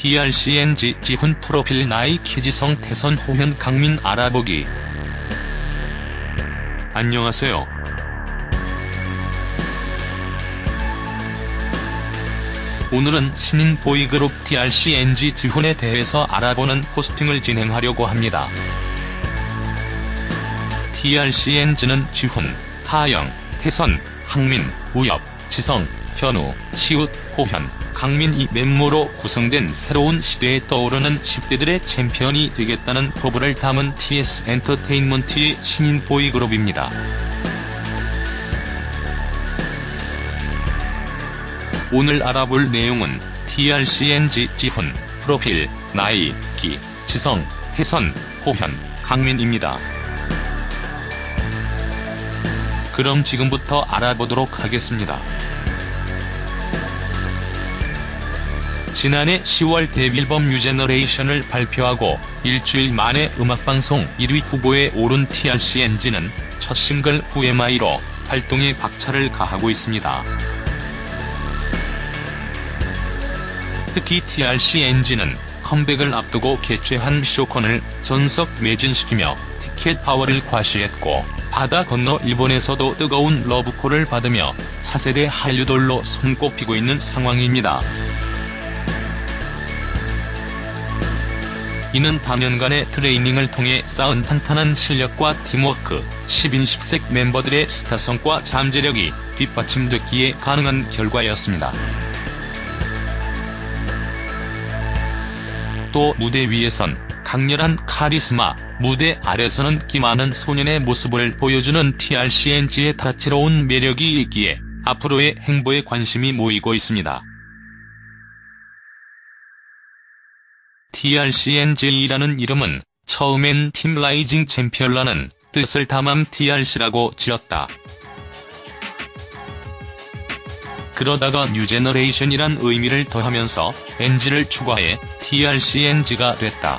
TRCNG 지훈 프로필 나이 키 지성 태선 호현 강민 알아보기 안녕하세요. 오늘은 신인 보이그룹 TRCNG 지훈에 대해서 알아보는 포스팅을 진행하려고 합니다. TRCNG는 지훈, 하영, 태선, 항민, 우엽, 지성, 현우, 시웃, 호현, 강민이 멤버로 구성된 새로운 시대에 떠오르는 10대들의 챔피언이 되겠다는 포부를 담은 TS 엔터테인먼트의 신인 보이그룹입니다. 오늘 알아볼 내용은 TRCNG 지훈, 프로필, 나이, 기, 지성, 태선, 호현, 강민입니다. 그럼 지금부터 알아보도록 하겠습니다. 지난해 10월 데뷔앨범 뉴제너레이션을 발표하고 일주일 만에 음악방송 1위 후보에 오른 TRCNG는 첫 싱글 후에마이로 활동에 박차를 가하고 있습니다. 특히 TRCNG는 컴백을 앞두고 개최한 쇼콘을 전석 매진시키며 티켓 파워를 과시했고 바다 건너 일본에서도 뜨거운 러브콜을 받으며 차세대 한류돌로 손꼽히고 있는 상황입니다. 이는 단연간의 트레이닝을 통해 쌓은 탄탄한 실력과 팀워크, 10인십색 멤버들의 스타성과 잠재력이 뒷받침됐기에 가능한 결과였습니다. 또 무대 위에선 강렬한 카리스마, 무대 아래서는 기많은 소년의 모습을 보여주는 TRCNG의 다채로운 매력이 있기에 앞으로의 행보에 관심이 모이고 있습니다. TRCNG라는 이름은 처음엔 팀 라이징 챔피언라는 뜻을 담은 TRC라고 지었다. 그러다가 뉴 제너레이션이란 의미를 더하면서 NG를 추가해 TRCNG가 됐다.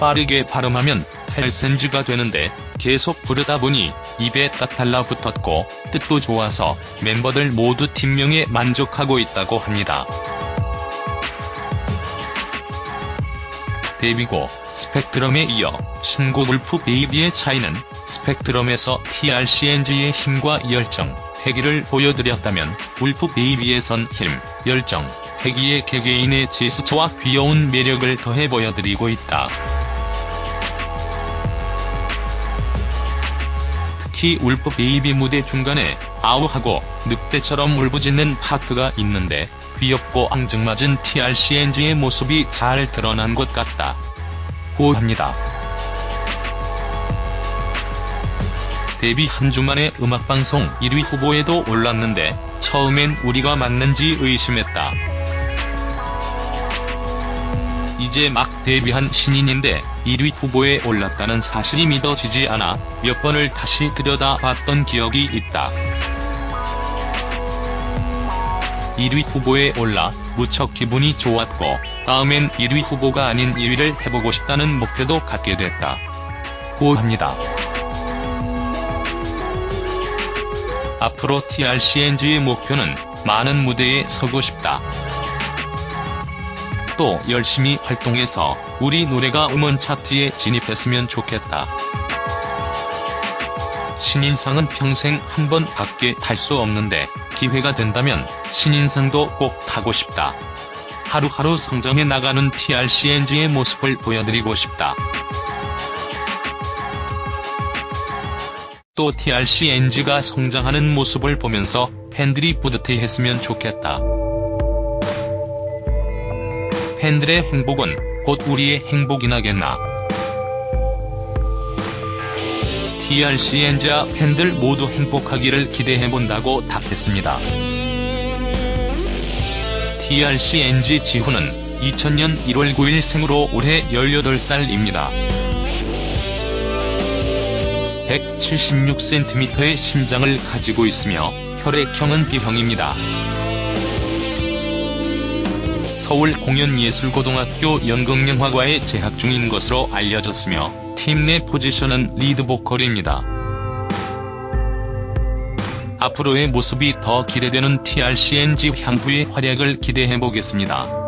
빠르게 발음하면 텔센즈가 되는데 계속 부르다 보니 입에 딱 달라붙었고 뜻도 좋아서 멤버들 모두 팀명에 만족하고 있다고 합니다. 데뷔고 스펙트럼에 이어 신곡 울프 베이비의 차이는 스펙트럼에서 TRCNG의 힘과 열정, 패기를 보여드렸다면 울프 베이비에선 힘, 열정, 패기의 개개인의 제스처와 귀여운 매력을 더해 보여드리고 있다. 특히 울프 베이비 무대 중간에 아우하고 늑대처럼 울부짖는 파트가 있는데 귀엽고 앙증맞은 TRCNG의 모습이 잘 드러난 것 같다. 고 합니다. 데뷔 한 주 만에 음악방송 1위 후보에도 올랐는데 처음엔 우리가 맞는지 의심했다. 이제 막 데뷔한 신인인데 1위 후보에 올랐다는 사실이 믿어지지 않아 몇 번을 다시 들여다봤던 기억이 있다. 1위 후보에 올라 무척 기분이 좋았고 다음엔 1위 후보가 아닌 1위를 해보고 싶다는 목표도 갖게 됐다. 고 합니다. 앞으로 TRCNG의 목표는 많은 무대에 서고 싶다. 또 열심히 활동해서 우리 노래가 음원 차트에 진입했으면 좋겠다. 신인상은 평생 한 번 밖에 탈 수 없는데 기회가 된다면 신인상도 꼭 타고 싶다. 하루하루 성장해 나가는 TRCNG의 모습을 보여드리고 싶다. 또 TRCNG가 성장하는 모습을 보면서 팬들이 뿌듯해했으면 좋겠다. 팬들의 행복은 곧 우리의 행복이 나겠나. TRCNG와 팬들 모두 행복하기를 기대해본다고 답했습니다. TRCNG 지훈은 2000년 1월 9일 생으로 올해 18살입니다. 176cm의 심장을 가지고 있으며 혈액형은 B형입니다. 서울 공연예술고등학교 연극영화과에 재학 중인 것으로 알려졌으며 팀 내 포지션은 리드 보컬입니다. 앞으로의 모습이 더 기대되는 TRCNG 향후의 활약을 기대해보겠습니다.